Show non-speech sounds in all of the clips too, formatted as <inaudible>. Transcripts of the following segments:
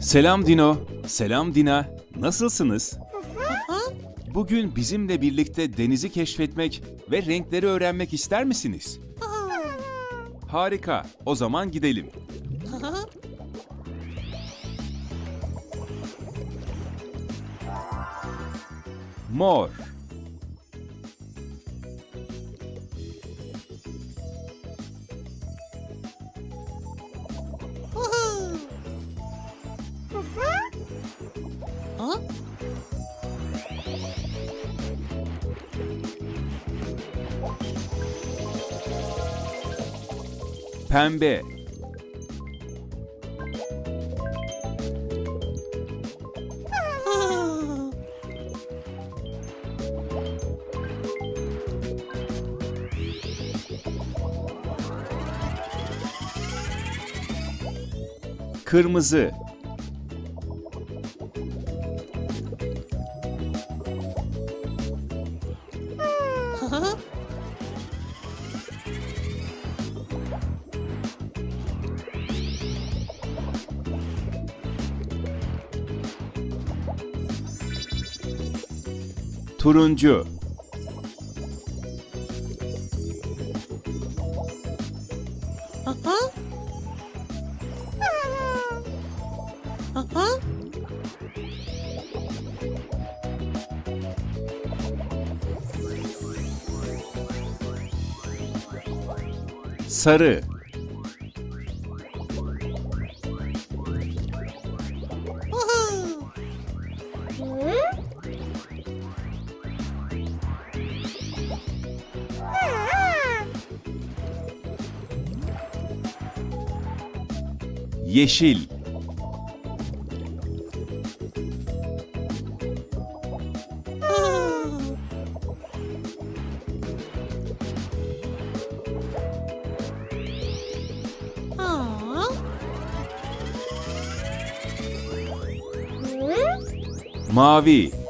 Selam Dino, selam Dina. Nasılsınız? Bugün bizimle birlikte denizi keşfetmek ve renkleri öğrenmek ister misiniz? Harika. O zaman gidelim. Mor, pembe, kırmızı, <laughs> turuncu, Aha. Aha. sarı, yeşil, mavi,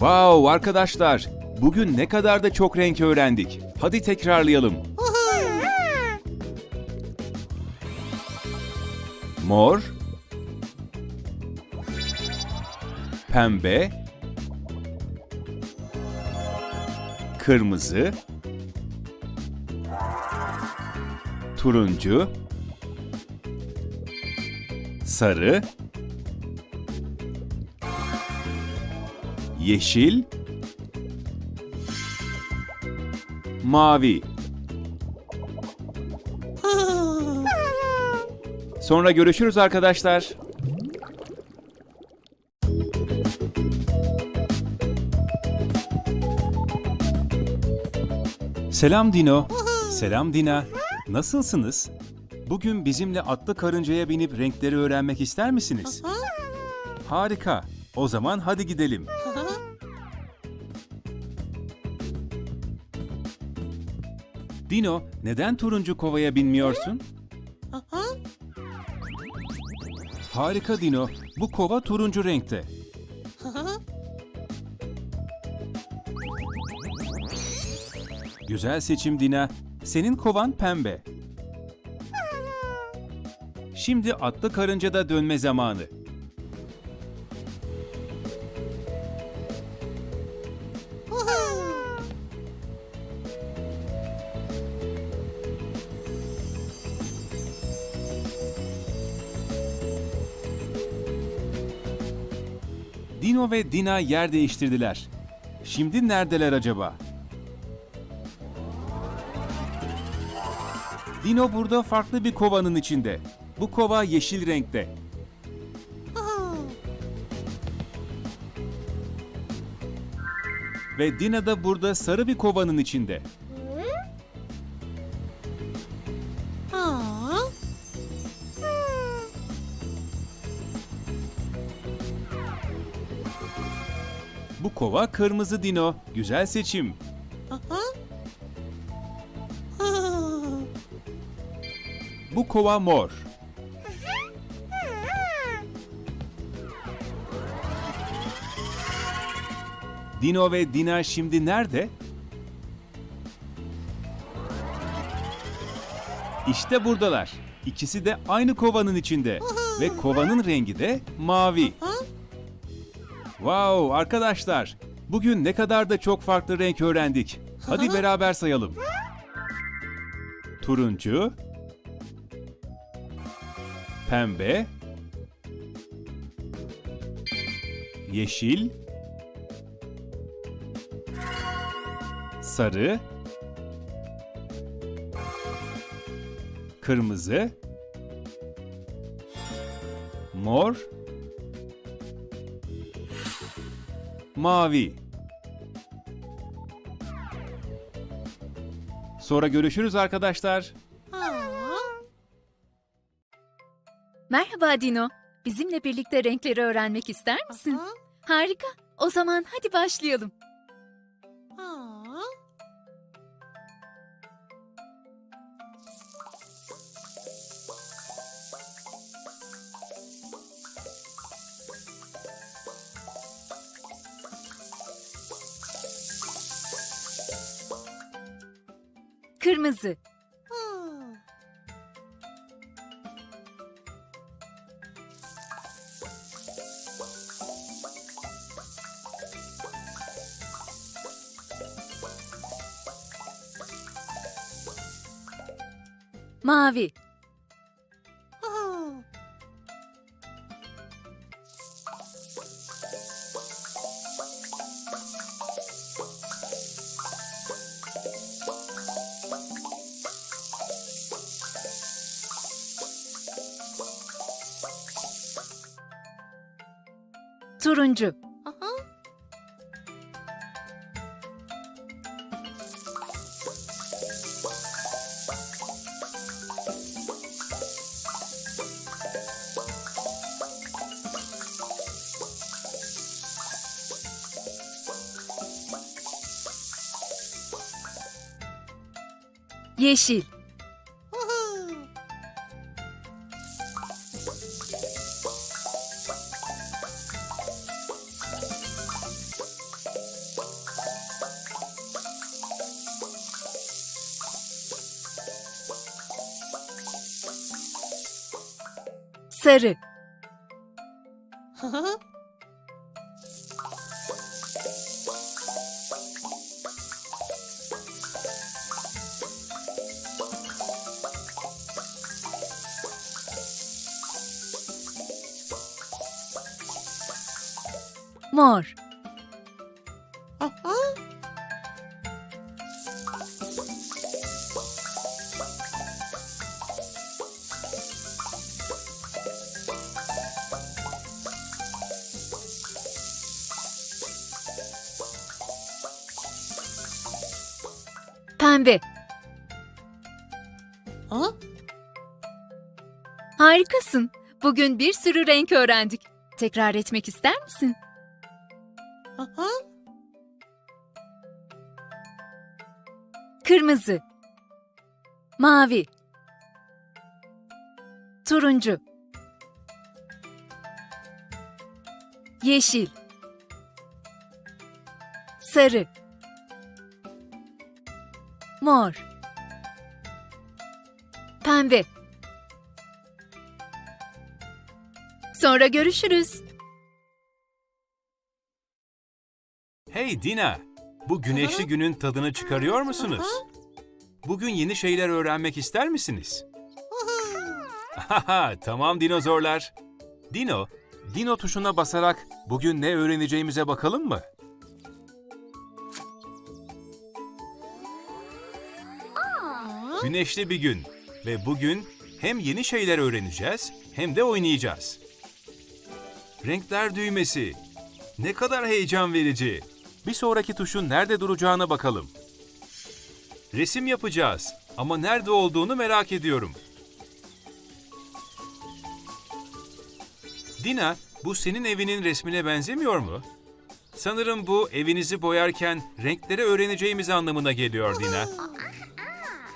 Wow arkadaşlar, bugün ne kadar da çok renk öğrendik. Hadi tekrarlayalım. Mor, pembe, kırmızı, turuncu, sarı, yeşil, mavi. Sonra görüşürüz arkadaşlar. Selam Dino. Selam Dina. Nasılsınız? Bugün bizimle atlı karıncaya binip renkleri öğrenmek ister misiniz? Harika. O zaman hadi gidelim. Dino, neden turuncu kovaya binmiyorsun? Aha. Harika Dino. Bu kova turuncu renkte. Güzel seçim Dina. Senin kovan pembe. Şimdi atlı karıncada dönme zamanı. Ve Dina yer değiştirdiler. Şimdi neredeler acaba? Dino burada farklı bir kovanın içinde. Bu kova yeşil renkte. Ve Dina da burada sarı bir kovanın içinde. Bu kova kırmızı Dino. Güzel seçim. Aha. Bu kova mor. Dino ve Dina şimdi nerede? İşte buradalar. İkisi de aynı kovanın içinde. Ve kovanın rengi de mavi. Wow arkadaşlar. Bugün ne kadar da çok farklı renk öğrendik. Hadi beraber sayalım. Turuncu, pembe, yeşil, sarı, kırmızı, mor, mavi. Sonra görüşürüz arkadaşlar. Merhaba Dino. Bizimle birlikte renkleri öğrenmek ister misin? Ha? Harika. O zaman hadi başlayalım. Aa. Kırmızı, turuncu, Aha. yeşil, sarı, <laughs> mor, pembe. Ha? Harikasın. Bugün bir sürü renk öğrendik. Tekrar etmek ister misin? Aha. Kırmızı, mavi, turuncu, yeşil, sarı, mor, pembe. Sonra görüşürüz. Hey Dina, bu güneşli günün tadını çıkarıyor musunuz? Bugün yeni şeyler öğrenmek ister misiniz? Aha. Haha, tamam dinozorlar. Dino, Dino tuşuna basarak bugün ne öğreneceğimize bakalım mı? Güneşli bir gün ve bugün hem yeni şeyler öğreneceğiz hem de oynayacağız. Renkler düğmesi. Ne kadar heyecan verici. Bir sonraki tuşun nerede duracağına bakalım. Resim yapacağız ama nerede olduğunu merak ediyorum. Dina, bu senin evinin resmine benzemiyor mu? Sanırım bu evinizi boyarken renkleri öğreneceğimiz anlamına geliyor Dina.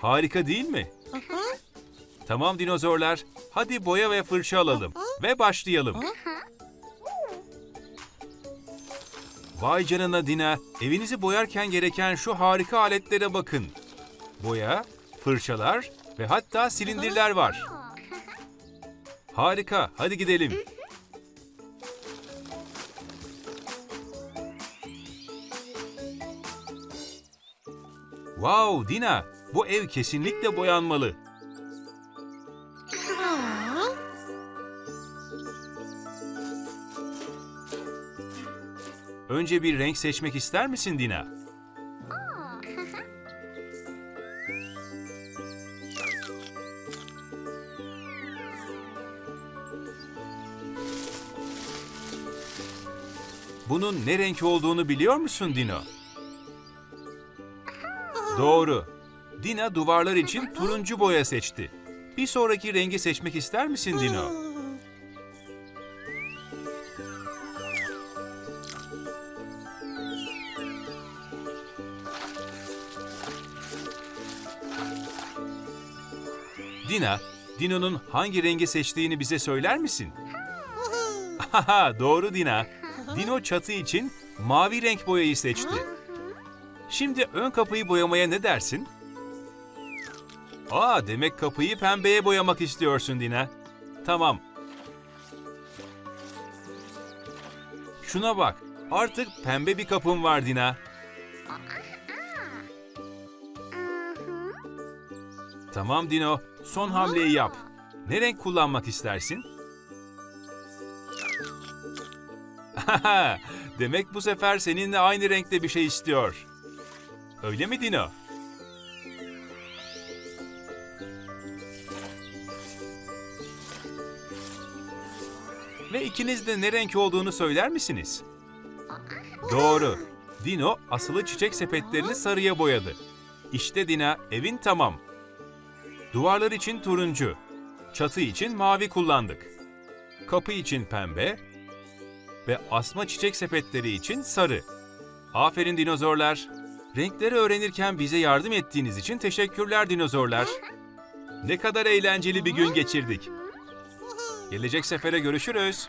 Harika değil mi? Tamam dinozorlar, hadi boya ve fırça alalım ve başlayalım. Vay canına Dina, evinizi boyarken gereken şu harika aletlere bakın. Boya, fırçalar ve hatta silindirler var. Harika, hadi gidelim. Wow Dina, bu ev kesinlikle boyanmalı. Önce bir renk seçmek ister misin Dina? Bunun ne renk olduğunu biliyor musun Dino? Doğru. Dina duvarlar için turuncu boya seçti. Bir sonraki rengi seçmek ister misin Dino? Dina, Dino'nun hangi rengi seçtiğini bize söyler misin? Haha, <laughs> doğru Dina. Dino çatı için mavi renk boyayı seçti. Şimdi ön kapıyı boyamaya ne dersin? Aa, demek kapıyı pembeye boyamak istiyorsun Dina. Tamam. Şuna bak, artık pembe bir kapım var Dina. Tamam Dino, son hamleyi yap. Ne renk kullanmak istersin? <laughs> Demek bu sefer seninle aynı renkte bir şey istiyor. Öyle mi Dino? Ve ikiniz de ne renk olduğunu söyler misiniz? Doğru. Dino asılı çiçek sepetlerini sarıya boyadı. İşte Dina evin tamam. Duvarlar için turuncu, çatı için mavi kullandık. Kapı için pembe ve asma çiçek sepetleri için sarı. Aferin dinozorlar. Renkleri öğrenirken bize yardım ettiğiniz için teşekkürler dinozorlar. Ne kadar eğlenceli bir gün geçirdik. Gelecek sefere görüşürüz.